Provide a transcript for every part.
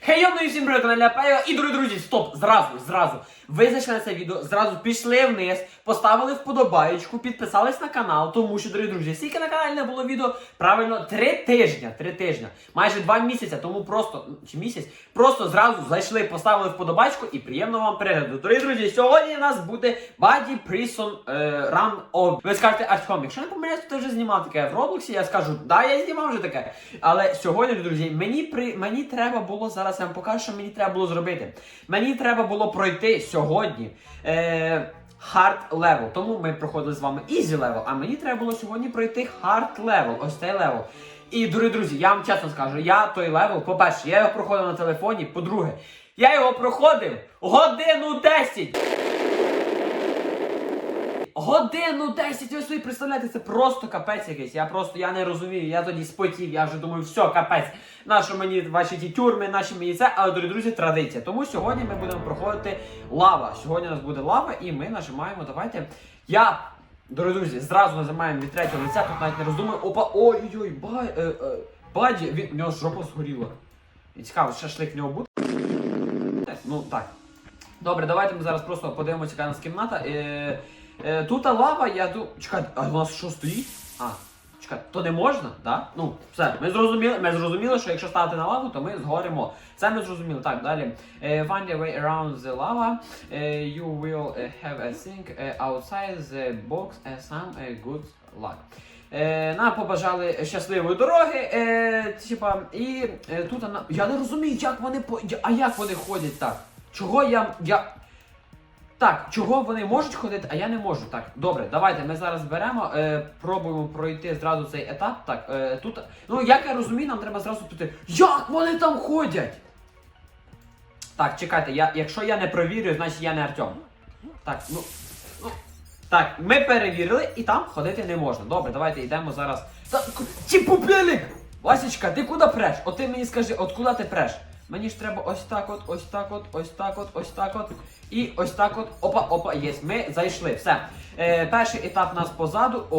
Хей, йо, ну і всім привіт, каналі Апео. І, дорогі друзі, стоп, зразу, зразу. Ви зайшли на це відео, зразу пішли вниз, поставили вподобаєчку, підписались на канал, тому що, дорогі друзі, скільки на каналі не було відео, правильно, три тижня, три тижня, майже два місяця, тому просто, чи місяць, просто зразу зайшли, поставили вподобайку і приємно вам перегляду. Дорогі друзі, сьогодні у нас буде Баді Прісон Ран Об. Ви скажете, Артхом, якщо не помиляюсь, ти вже знімав таке в Роблоксі, я скажу, да, я знімав вже таке. Але сьогодні, друзі, мені при мені треба було зараз я вам покажу, що мені треба було зробити. Мені треба було пройти сьогодні. Е, Hard level. Тому ми проходили з вами easy level, а мені треба було сьогодні пройти hard level, ось цей level. І, дорогі друзі, я вам чесно скажу, я той левел, по-перше, я його проходив на телефоні, по-друге, я його проходив годину 10. Годину 10, ви собі представляєте, це просто капець якийсь. Я просто я не розумію. Я тоді спотів, я вже думаю, все, капець. Нащо мені ваші ті тюрми, наші мені це, але дорогі друзі, традиція. Тому сьогодні ми будемо проходити лава. Сьогодні у нас буде лава, і ми нажимаємо. Давайте. Я, дорогі друзі, зразу нажимаємо від третього лиця, тут навіть не роздумую. Опа, ой-ой-ой, ба, е, е, баді, він, в нього жопа згоріла. І цікаво, шашлик в нього буде. Ну так. Добре, давайте ми зараз просто подивимося, яка у нас кімната. Е, е, тут лава, я думаю. Чекай, а у нас що стоїть? А, чекай, то не можна, да? Ну, все, ми зрозуміли, ми зрозуміли, що якщо ставити на лаву, то ми згоримо. Це ми зрозуміли. Так, далі. Е, find a way around the lava. Е, you will е, have a thing е, outside the box and some е, good luck. Е, нам побажали щасливої дороги. Е, типа, і е, тут вона. Я не розумію, як вони по. А як вони ходять так? Чого я. я... Так, чого вони можуть ходити, а я не можу. Так, добре, давайте ми зараз беремо, е, пробуємо пройти зразу цей етап. Так, е, тут. Ну, як я розумію, нам треба зразу піти. Як вони там ходять? Так, чекайте, я, якщо я не провірю, значить я не Артем. Так, ну. ну. Так, ми перевірили і там ходити не можна. Добре, давайте йдемо зараз. Так, типу пелік! Васечка, ти куди преш? От ти мені скажи, от куди ти преш? Мені ж треба ось так от, ось так от, ось так от, ось так от. І ось так от. Опа, опа, є. Ми зайшли. Все. Е, перший етап нас позаду. О,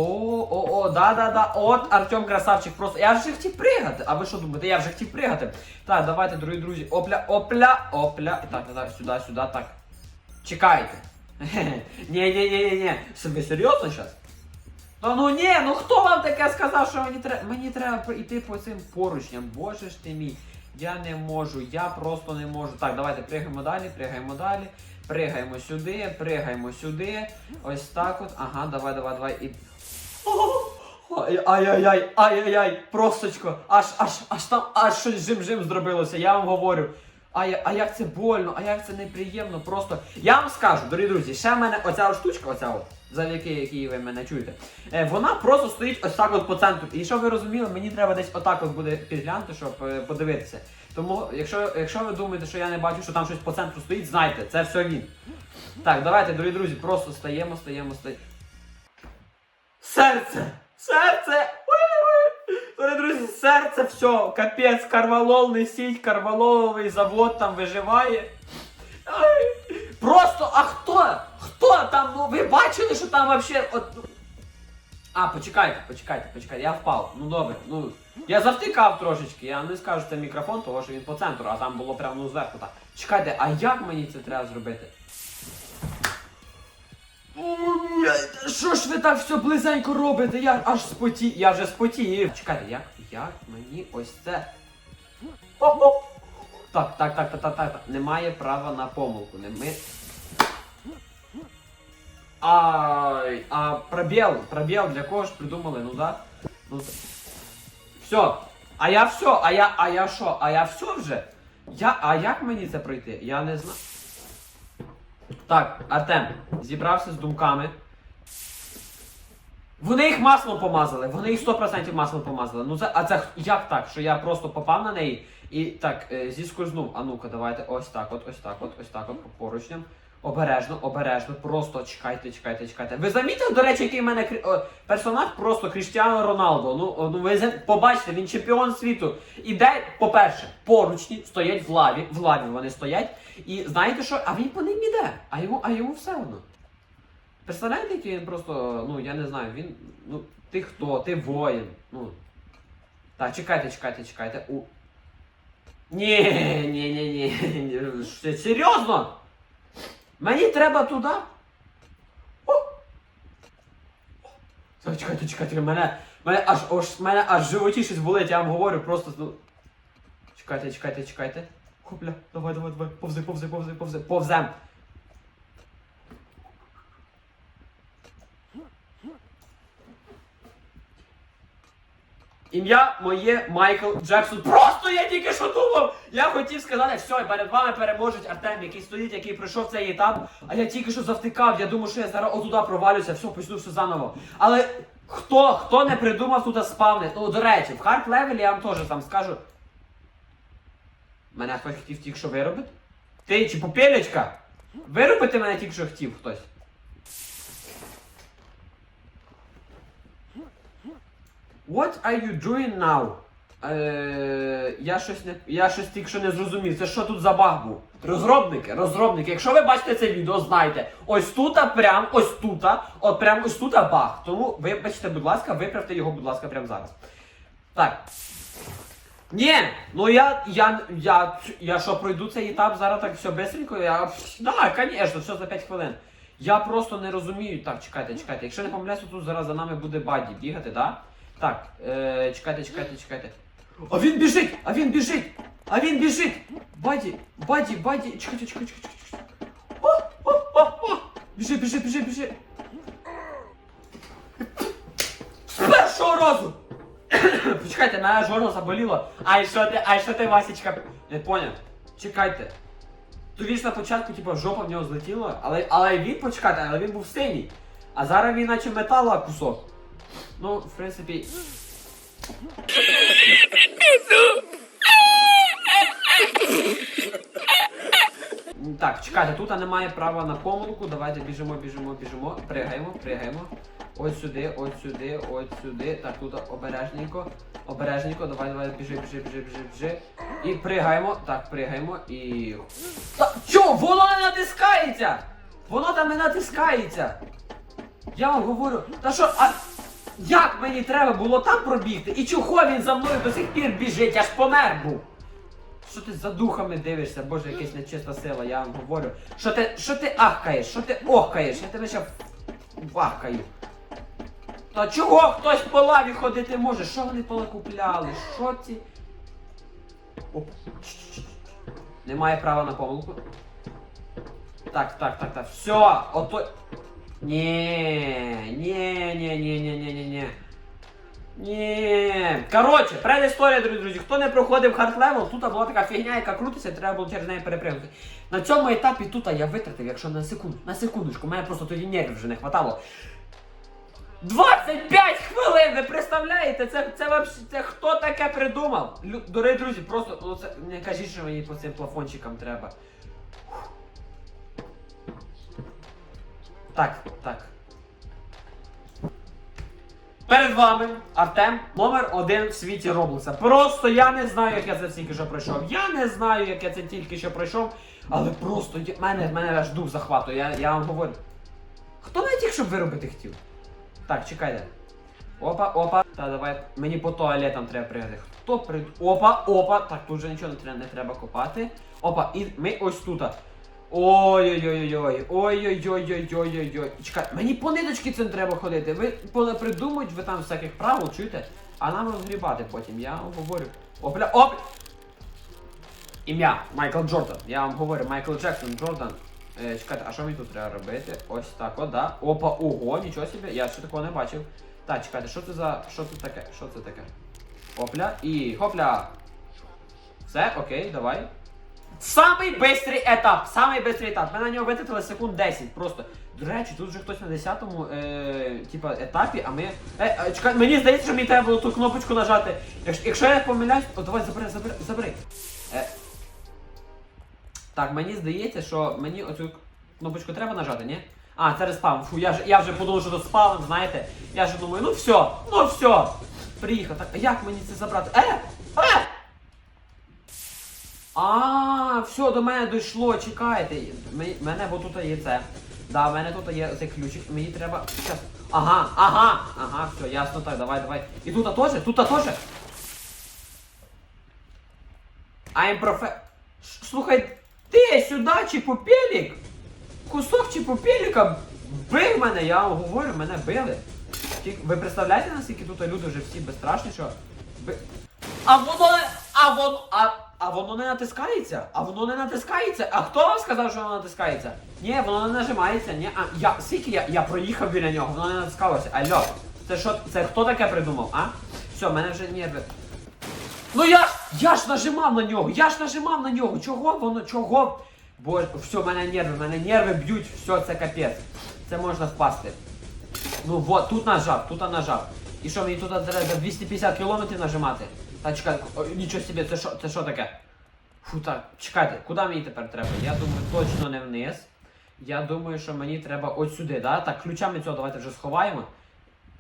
о, о, да-да-да. От Артем красавчик просто. Я вже хотів пригати. А ви що думаєте? Я вже хотів пригати. Так, давайте, дорогі друзі. Опля, опля, опля. Так, так, сюди, сюди, так. Чекайте. Ні-ні-ні-ні. Ви серйозно зараз? Та ну ні, ну хто вам таке сказав, що мені треба мені треба йти по цим поручням. Боже ж ти мій. Я не можу, я просто не можу. Так, давайте пригаємо далі, пригаємо далі. Пригаємо сюди, пригаємо сюди. Ось так от. Ага, давай, давай, давай. І... Ай- Ай-яй-яй, ай-яй-яй, просточко, аж аж аж там аж щось жим-жим зробилося, я вам говорю. А, я- а як це больно, а як це неприємно, просто. Я вам скажу, дорогі друзі, ще в мене оця штучка, оця от, завдяки якій ви мене чуєте, е, вона просто стоїть ось так от по центру. І щоб ви розуміли, мені треба десь отак от буде підглянути, щоб е, подивитися. Тому, якщо, якщо ви думаєте, що я не бачу, що там щось по центру стоїть, знайте, це все він. Так, давайте, дорогі друзі, просто стаємо, стаємо, стаємо. Серце! Серце! Дорогі друзі, серце, все, капець, карвалол несіть, карвалоловий завод там виживає. Просто, а хто? Там? Ну ви бачили, що там вообще. От... ну. А, почекайте, почекайте, почекайте, я впав. Ну добре, ну. Я завтикав трошечки, я не скажу, це мікрофон, того що він по центру, а там було прямо ну, зверху так. Чекайте, а як мені це треба зробити? Що ж ви так все близенько робите? Я аж спотів. Я вже спотів. Чекайте, як, як мені ось це. Оп-оп. Так, так, так, так, так, так. Немає права на помилку. Не Ай, а пробіл, пробіл для кого ж придумали, ну да? Ну, все. А я все, а я, а я що? А я все вже? Я, а як мені це пройти? Я не знаю. Так, Артем, зібрався з думками. Вони їх маслом помазали, вони їх 100% маслом помазали. Ну це, а це як так? Що я просто попав на неї і так е, зіскользнув. А ну-ка, давайте ось так, от, ось так, от, ось так, от по поручням. Обережно, обережно, просто чекайте, чекайте, чекайте. Ви замітили, до речі, який в мене о, персонаж просто Кріштіано Роналдо. Ну, ну ви побачите, він чемпіон світу. Іде, по-перше, поручні стоять в лаві, в лаві вони стоять. І знаєте що? А він по ним іде, а йому, а йому все одно. Представляєте, який він просто, ну я не знаю, він. Ну, ти хто? Ти воїн. Ну. Так, чекайте, чекайте, чекайте. У. Ні, ні, ні, ні. Що, Серйозно? Мені треба туди? О! О, Чекайте, чекайте, мене, мене аж, аж, мене аж животі щось болить, я вам говорю, просто. Чекайте, чекайте, чекайте. Хопля, давай, давай, давай. Повзи, повзи, повзи, повзи, повзем. Ім'я моє Майкл Джексон. Просто я тільки що думав! Я хотів сказати, все, перед вами переможуть Артем, який стоїть, який пройшов цей етап. А я тільки що завтикав. Я думав, що я зараз отуда провалюся, все, почну все заново. Але хто, хто не придумав тут спавни? Ну, до речі, в хард левелі я вам теж там скажу. Мене хтось хотів тільки що виробити? Ти чи попелечка? Виробити мене тільки що хотів хтось. What are you doing now? Е, я щось не. Я щось тільки що не зрозумів. Це що тут за баг? Розробники, розробники. Якщо ви бачите це відео, знайте. Ось тут, прям, ось тут, от прям ось тут баг. Тому вибачте, будь ласка, виправте його, будь ласка, прямо зараз. Так. Ні, ну я, я, я, я що пройду цей етап зараз так все бистренько, я, да, звісно, все за 5 хвилин. Я просто не розумію, так, чекайте, чекайте, якщо не помиляюся, тут зараз за нами буде баді бігати, да? Так, е, чекайте, чекайте, чекайте. А він біжить! А він біжить! А він біжить! Баді, баді, баді, чекайте, чекайте, чекайте, чекайте. О, о, о, о! Біжи, біжи, біжи, біжи! З першого разу! Почекайте, мене жорно заболіло. А що ти, а що ти, Васечка? Не поняв. Чекайте. То він на початку, типу, жопа в нього злетіла, але, але він, почекайте, але він був синій. А зараз він наче метала кусок. Ну, в принципі. Так, чекайте, тут немає права на помилку. Давайте біжимо, біжимо, біжимо. Пригаємо, пригаємо. Ось сюди, ось сюди, ось сюди. Так, тут обережненько. Обережненько, давай, давай, біжи, біжи, біжи, біжи, біжи. І пригаємо. Так, пригаємо і. Та чо? Воно не натискається! Воно там не натискається! Я вам говорю, та що, а як мені треба було там пробігти? І чого він за мною до сих пір біжить? Я ж помер був. Що ти за духами дивишся, боже, якась нечиста сила, я вам говорю. Що ти, що ти ахкаєш, що ти охкаєш? Я тебе ще вахкаю. Та чого хтось по лаві ходити може? Що вони понакупляли? Що ці? Оп. Немає права на помилку. Так, так, так, так. Все, ото. Ні, ні, ні. Коротше, предісторія, друзі, друзі. Хто не проходив хард левел, тут була така фігня, яка крутиться, треба було через неї перепригнути. На цьому етапі тут я витратив, якщо на секунду, на секундочку, мене просто тоді нервів вже не хватало. 25 хвилин! Ви представляєте? Це, це, вообще, це хто таке придумав? Лю, дорогі друзі, просто ну, це, не кажіть, що мені по цим плафончикам треба. Так, так. Перед вами Артем, номер один в світі Роблокса. Просто я не знаю, як я це тільки що пройшов. Я не знаю, як я це тільки що пройшов. Але просто я- мене, мене аж дух захватує, я, я вам говорю. Хто навіть їх щоб виробити хотів? Так, чекайте. Опа, опа. Та давай. Мені по туалетам треба пригати. Хто при. Опа, опа. Так, тут вже нічого не треба, не треба копати. Опа, і ми ось тут. Ой-ой-ой-ой. Ой-ой-ой-ой-ой-ой-ой. Чекай, мені по ниточки цим треба ходити. Ви понапридумують придумують ви там всяких правил, чуєте? А нам розгрібати потім, я вам говорю. Опля, оп! Ім'я Майкл Джордан. Я вам говорю, Майкл Джексон Джордан. Е, чекайте, а що мені тут треба робити? Ось так, о, да. Опа, ого, нічого собі, я ще такого не бачив. Так, чекайте, що це за. Що це таке? Що це таке? Опля і хопля. Все, окей, давай. Самий бистрий етап, самий бистрий етап. Ми на нього витратили секунд 10 просто. До речі, тут вже хтось на 10-му е, типа, етапі, а ми. Е, е, чекай, мені здається, що мені треба було ту кнопочку нажати. Якщо, якщо я помиляюсь, то давай забери, забери, забери. Е, так, мені здається, що мені оцю кнопочку треба нажати, ні? А, це респаун. Фу, я я вже подумав, що це спаун, знаєте. Я вже думаю, ну все, ну все. Приїхав. Так, а як мені це забрати? Е! Е! А, все, до мене дійшло, чекайте. Мені- мене бо тут є це. Да, в мене тут є цей ключик, мені треба. Щас. Ага, ага, ага, все, ясно так, давай, давай. І тут теж? Тут теж? I'm профе... Слухай, ти сюди чи попелік? Кусок чи попеліка бив мене, я говорю, мене били. Ви представляєте, наскільки тут люди вже всі безстрашні, що. Би... А воно. А воно. А, а воно не натискається? А воно не натискається? А хто вам сказав, що воно натискається? Ні, воно не нажимається, ні. А я скільки я, я проїхав біля нього, воно не натискалося. Алло, це що, це хто таке придумав, а? Все, мене вже нерви. Ну я ж я ж нажимав на нього, я ж нажимав на нього. Чого воно, чого? Боже, все, в мене нерви, в мене нерви б'ють, все, це капець. Це можна впасти. Ну вот, тут нажав, тут нажав. І що, мені тут треба за 250 кілометрів нажимати? Та чекай, о, нічого собі, це що, це що таке? Фу, так, чекайте, куди мені тепер треба? Я думаю, точно не вниз. Я думаю, що мені треба ось сюди, да? Так, ключами цього давайте вже сховаємо.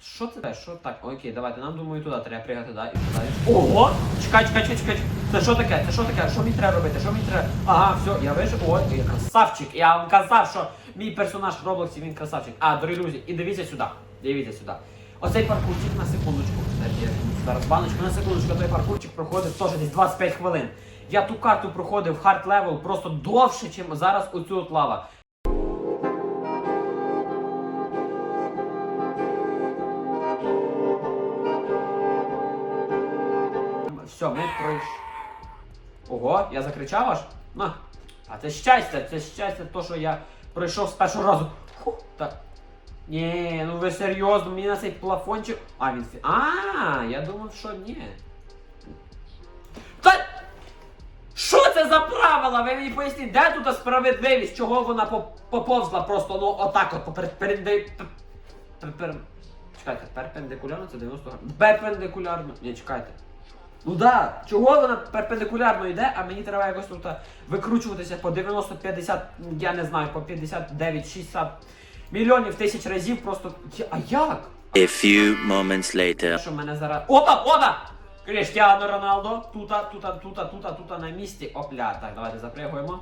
Що це? Що так? Окей, давайте, нам думаю, туди треба пригати, да? І туди. Ого! Чекай, чекай, чекай, чекай. Це що таке? Це що таке? Що мені треба робити? Що мені треба? Ага, все, я вижив. О, я красавчик. Я вам казав, що мій персонаж в Роблоксі, він красавчик. А, дорогі друзі, і дивіться сюди. Дивіться сюди. Оцей паркурчик на секундочку. Зараз баночку на секундочку, той паркурчик проходить теж десь 25 хвилин. Я ту карту проходив хард левел просто довше, ніж зараз оцю от лава. Все, ми пройшли. Ого, я закричав аж? На. А це щастя, це щастя, то, що я пройшов з першого разу. Фу, так. Ні, ну ви серйозно, мені на цей плафончик. А, він фі. А, я думав, що ні. Та. Що це за правила? Ви мені поясніть, де тут справедливість? Чого вона поповзла просто, ну отак от попер... перенди- пер- пер- пер- Чекайте, перпендикулярно це 90 градусів. Перпендикулярно. Ні, чекайте. Ну да, чого вона перпендикулярно йде, а мені треба якось тут викручуватися по 90, 50, я не знаю, по 59, 60 мільйонів тисяч разів просто. А як? A few moments later. Що мене зараз. Опа, опа! Кріштіану Роналдо, тута, тута, тута, тута, тута на місці. Опля. Так, давайте запригуємо.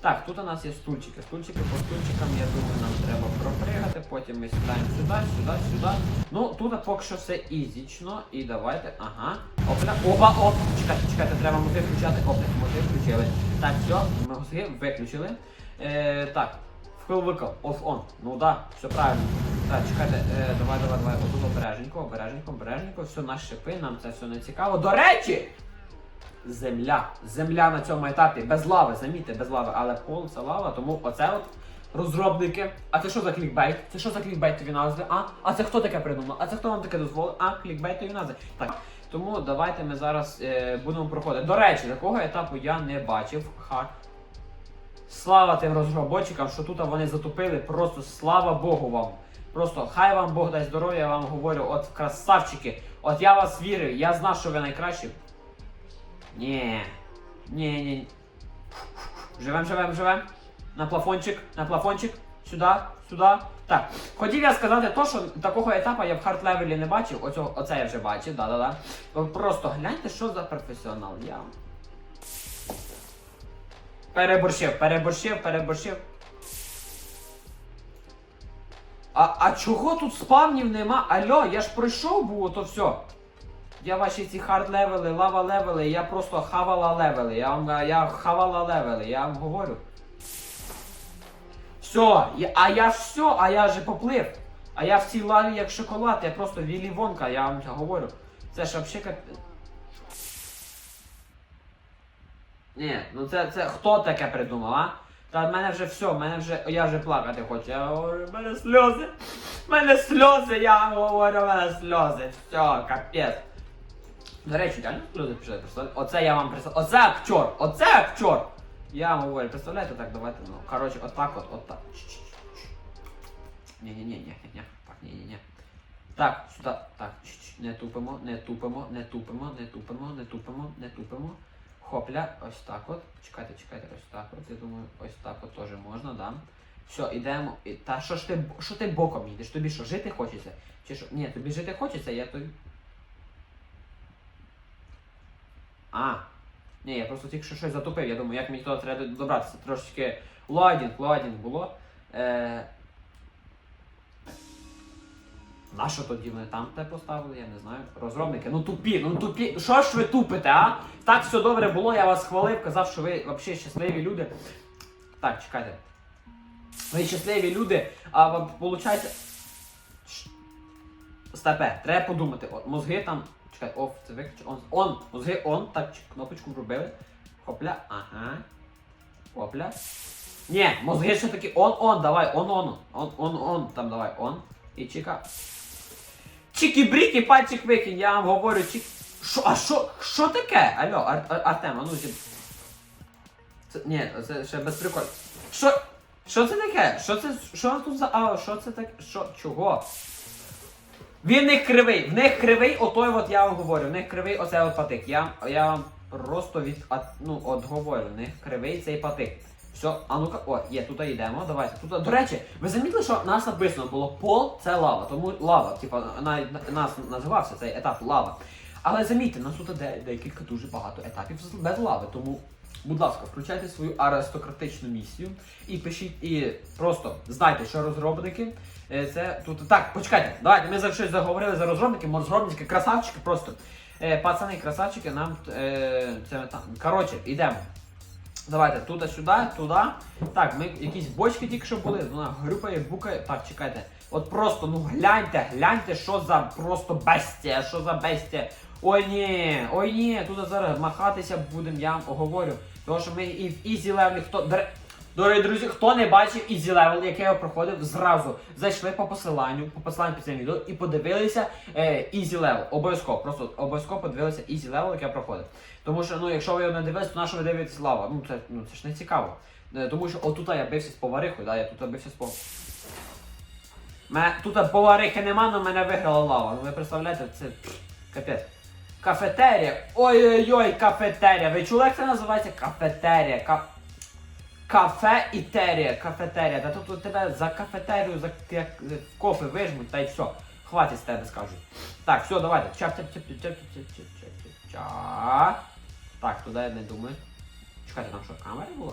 Так, тут у нас є стульчики. Стульчики по стульчикам, я думаю, нам треба пропригати. Потім ми сідаємо сюди, сюди, сюди. Ну, тут поки що все ізічно. І давайте. Ага. Опля. Опа, оп. Чекайте, чекайте, треба мозги включати. Опля, мозги включили. Так, все, мозги виключили. Е, так. Вкл-викл, оф-он. Ну да, все правильно. Так, чекайте, е, давай, давай, давай. Отут обережненько, обережненько, обережненько. Все, наші шипи, нам це все не цікаво. До речі! Земля. Земля на цьому етапі без лави, замітьте, без лави, але пол це лава, тому оце от розробники. А це що за клікбейт? Це що за клікбейтові назви? А? А це хто таке придумав? А це хто вам таке дозволив? А, клікбейтові назви. Так. Тому давайте ми зараз е, будемо проходити. До речі, такого етапу я не бачив. Ха. Слава тим розробникам, що тут вони затупили. Просто слава Богу вам. Просто хай вам Бог дасть здоров'я, я вам говорю, от красавчики. От я вас вірю, я знав, що ви найкращі. Ні. Ні, ні. Живем, живем, живем. На плафончик, на плафончик. Сюди, сюди. Так. Хотів я сказати то, що такого етапу я в хард левелі не бачив. Оцього, оце я вже бачив, да-да-да. Просто гляньте, що за професіонал. Я. Переборщив, переборщив, переборщив. А, а чого тут спавнів нема? Алло, я ж пройшов було, то все. Я ваші ці хард левели, лава левели, я просто хавала левели. Я вам я хавала левели, я вам говорю. Все, я, а я ж все, а я же поплив. А я в цій лаві як шоколад, я просто Віллі Вонка, я вам говорю. Це ж взагалі кап... Ні, ну це, це хто таке придумав, а? Та в мене вже все, в мене вже. Я вже плакати хочу. Я говорю, в мене сльози. В мене сльози, я говорю, в мене сльози. Все, капець. До речі, реально сльози пішли представляєте? Оце я вам представляю. Оце актер! Оце актер! Я вам говорю, представляєте так, давайте, ну, коротше, отак от, отак. Ні-ні-ні-ні-ні. Так, ні-ні-ні. Так, сюди, так, не тупимо, не тупимо, не тупимо, не тупимо, не тупимо, не тупимо. Хопля, ось так от. Чекайте, чекайте, ось так от. Я думаю, ось так от теж можна, да. Все, йдемо. Та що ж ти, що ти боком їдеш? Тобі що, жити хочеться? Чи що? Ні, тобі жити хочеться, я тобі. А. Ні, я просто тільки що щось затупив. Я думаю, як мені туди треба добратися. Трошечки лойдінг, лойдінг було. Е... Нащо тоді вони там те поставили, я не знаю. Розробники, ну тупі, ну тупі. Що ж ви тупите, а? Так все добре було, я вас хвалив, казав, що ви взагалі щасливі люди. Так, чекайте. Ви щасливі люди, а вам виходить. Степе, треба подумати. От, мозги там. Чекай, оф, це виключить. Он, он, мозги он, так кнопочку зробили. Хопля, ага. Хопля. Ні, мозги ще такі он-он, давай, он-он. Он-он-он, там давай, он. І чіка. Чики бріки, пальчик викинь, я вам говорю, чик. Шо, а що що таке? Алло, Ар, Ар, Артем, а ну зі. Це, ні, це ще без приколів. Що? Що це таке? Що це? Що тут за. А, що це таке? Що? Чого? Він не кривий. В них кривий, отой от я вам говорю, в них кривий оцей от патик. Я я вам просто від... ну, от говорю, в них кривий цей патик. Все, а ну-ка, о, є, тут йдемо. Давайте. Тут, до речі, ви замітили, що нас написано було пол це лава, тому лава, типа на, нас називався цей етап лава. Але замітьте, нас тут декілька дуже багато етапів без лави. Тому, будь ласка, включайте свою аристократичну місію і пишіть, і просто знайте, що розробники. Е, це тут так, почекайте, давайте ми за щось заговорили за розробники, розробники, красавчики просто. Е, пацани, красавчики, нам е, це там. Коротше, йдемо. Давайте туди-сюди, туди. Так, ми якісь бочки тільки що були, вона грюпає, букає. Так, чекайте. От просто, ну гляньте, гляньте, що за просто бестія, що за бестія. Ой ні, ой ні, туди зараз махатися будемо, я вам оговорю. Тому що ми і в Ізі левлі, хто. Дорогі друзі, хто не бачив Easy Level, який я проходив, зразу зайшли по посиланню, по посиланню під цим відео і подивилися е, Easy Level. Обов'язково, просто обов'язково подивилися Easy Level, який я проходив. Тому що, ну, якщо ви його не дивилися, то на що ви дивитесь лава? Ну це, ну, це ж не цікаво. Е, тому що отут я бився з поварихою, да, я тут бився з поварихою. Мене, тут поварихи нема, але мене виграла лава. Ну, ви представляєте, це капець. Кафетерія. Ой-ой-ой, кафетерія. Ви чули, як це називається? Кафетерія. Кап... Кафе і терія, кафетерія. Та тут тебе за кафетерію, за е, кофе вижмуть, та й все. Хватить з тебе скажуть. Так, все, давайте. Чап, чап, чап, ча. чап, чап, чап, чап. Так, туди я не думаю. Чекайте, там що, камери була?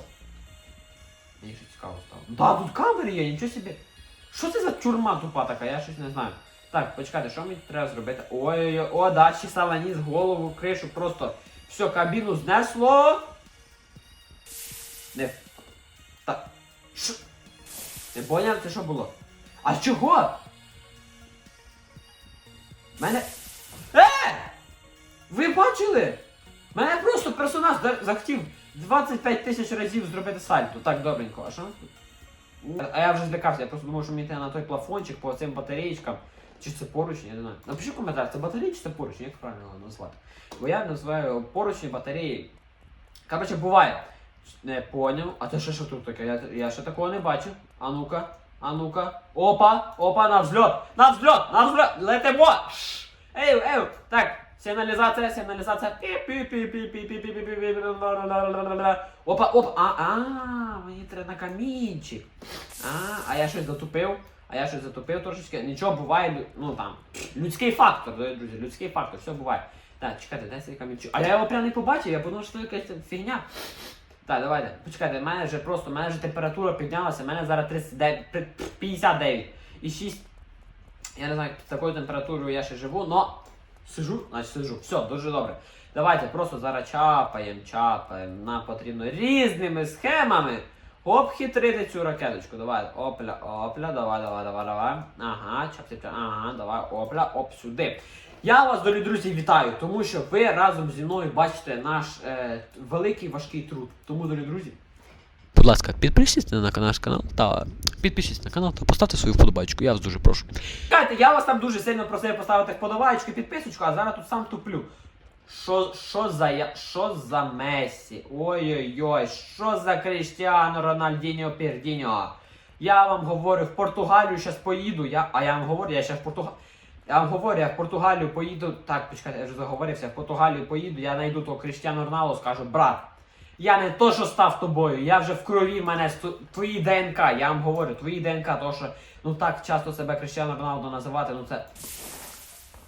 Мені ще цікаво стало. Да, тут камери є, нічого собі. Що це за чурма тупа така, я щось не знаю. Так, почекайте, що мені треба зробити? Ой-ой-ой, о, дачі сала ніс, голову, кришу, просто все, кабіну знесло. Не що? Ти поняв, це що було? А чого? Мене... Е! Ви бачили? Мене просто персонаж захотів 25 тисяч разів зробити сальто. Так, добренько, а що нас тут? А я вже злякався, я просто думав, що мені треба на той плафончик по цим батареєчкам. Чи це поручні, я не знаю. Напиши в коментарях, це батареї чи це поручні, як правильно назвати. Бо я називаю поручні батареї. Короче, буває. Не поняв. А це що, що тут таке? Я, я ще такого не бачив. А ну-ка, а ну-ка. Опа, опа, на взльот! На взльот! На взльот! Летимо! Ей, ей! Так, сигналізація, сигналізація. Опа, опа, а, а, мені треба на камінчик. А, а я щось затупив. А я щось затопив трошечки, нічого буває, ну там, людський фактор, друзі, людський фактор, все буває. Так, чекайте, дай цей камінчик. А я його прям не побачив, я подумав, що це якась фігня. Так, давайте. Почекайте, в мене вже просто, в мене вже температура піднялася, в мене зараз 39, 59 і 6. Я не знаю, з такою температурою я ще живу, но сижу, значить сижу. Все, дуже добре. Давайте просто зараз чапаємо, чапаємо. Нам потрібно різними схемами обхитрити цю ракеточку. Давай, опля, опля, давай, давай, давай, давай. Ага, чап, чап, ага, давай, опля, оп, сюди. Я вас, дорогі друзі, вітаю, тому що ви разом зі мною бачите наш е, великий важкий труд. Тому, дорогі друзі, Будь ласка, підпишіться на наш канал та підпишіться на канал та поставте свою вподобайку. Я вас дуже прошу. Чекайте, я вас там дуже сильно просив поставити вподобайку, підписочку, а зараз тут сам туплю. Що, що за я. Що за Месі? Ой-ой-ой, що за Кріштіано Рональдіньо Пердіньо? Я вам говорю, в Португалію зараз поїду. Я, а я вам говорю, я ще в Португалію. Я вам говорю, я в Португалію поїду. Так, почекайте, я вже заговорився, в Португалію поїду, я знайду того Кріштіану Роналду, скажу, брат. Я не то, що став тобою, я вже в крові мене твої ДНК, я вам говорю, твої ДНК, то що ну так часто себе Кріштіану Роналду називати, ну це.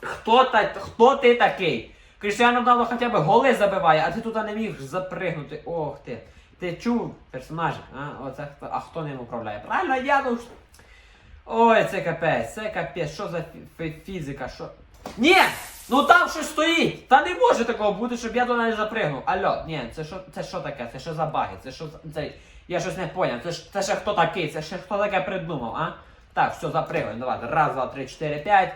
Хто, та, хто ти такий? Кріштіану Роналду хоча б голи забиває, а ти тут не міг запригнути. Ох ти. Ти чув персонажі? А, Оце а хто ним управляє? Правильно, я ну. Ой, це капець, це капець, що за фі- фі- фізика, що. Ні! Ну там щось стоїть! Та не може такого бути, щоб я до неї запригнув. Алло, ні, це що, це що таке? Це що за баги? Це що це. Я щось не поняв. Це, це ще хто такий? Це ще хто таке придумав, а? Так, все, запригуємо. Давайте. Раз, два, три, чотири, п'ять.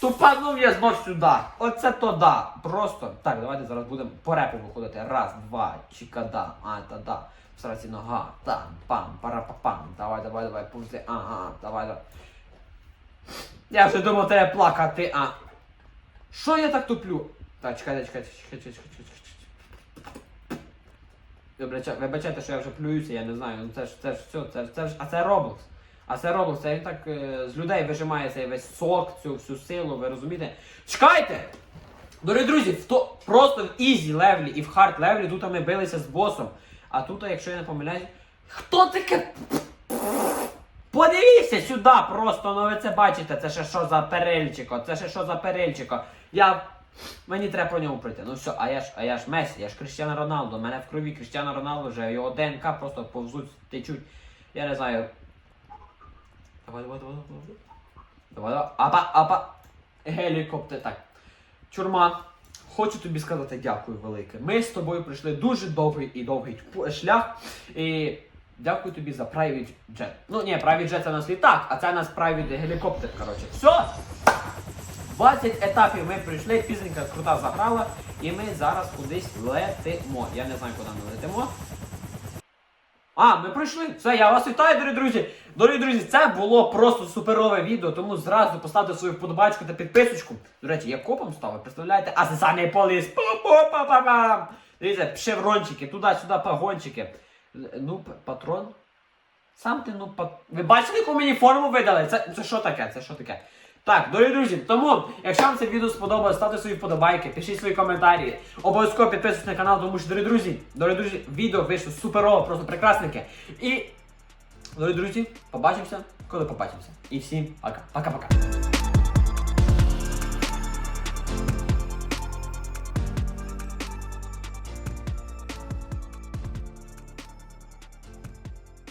Тупанув я знов сюди. Оце то да. Просто. Так, давайте зараз будемо по репу виходити. Раз, два, чікада, а, та да. В сраці нога. Там, пам, парапапам. Давай, давай, давай, повзи. Ага, давай, давай. Я вже думав тебе плакати, а. Що я так туплю? Так, чекайте, чекайте, чекайте, чекайте, чекайте, чекайте. Вибачайте, що я вже плююся, я не знаю. Ну це ж це ж все, це, ж- це ж. А це Roblox. А це Roblox, це він так е, з людей вижимає цей весь сок, цю всю силу, ви розумієте? Чекайте! Дорогі друзі, в то, просто в ізі левлі і в хард левлі тут ми билися з босом. А тут, якщо я не помиляюсь, хто таке? Подивіться сюди просто, ну ви це бачите, це ще що за перельчико, це ще що за перельчико. Я. Мені треба про нього прийти. Ну все, а я ж, а я ж Месі, я ж Кріштіано Роналдо, у мене в крові Кріштіано Роналдо вже його ДНК просто повзуть, течуть. Я не знаю. Давай, давай, давай, давай. Давай, давай. Апа, апа. Гелікоптер. Так. Чурма. Хочу тобі сказати дякую велике. Ми з тобою пройшли дуже довгий і довгий шлях. І дякую тобі за private jet. Ну ні, private jet це нас літак, а це наш private гелікоптер. Коротше, все. 20 етапів ми пройшли, пізненька крута заграла, і ми зараз кудись летимо. Я не знаю, куди ми летимо. А, ми пройшли. Все, я вас вітаю, дорогі друзі. Дорогі друзі, це було просто суперове відео, тому зразу поставте свою вподобачку та підписочку. До речі, я копом став, представляєте? А сесаний поліс. Па-па-па-па-пам. Дивіться, шеврончики, туди-сюди погончики. Л- Ну, патрон. Сам ти, ну, пат... Ви бачили, яку мені форму видали? Це, це що таке? Це що таке? Так, дорогі друзі, тому, якщо вам це відео сподобалось, ставте свої вподобайки, пишіть свої коментарі. Обов'язково підписуйтесь на канал, тому що, дорогі друзі, дорогі друзі, відео вийшло суперово, просто прекрасненьке. І, дорогі друзі, побачимося, коли побачимося. І всім пока. Пока-пока.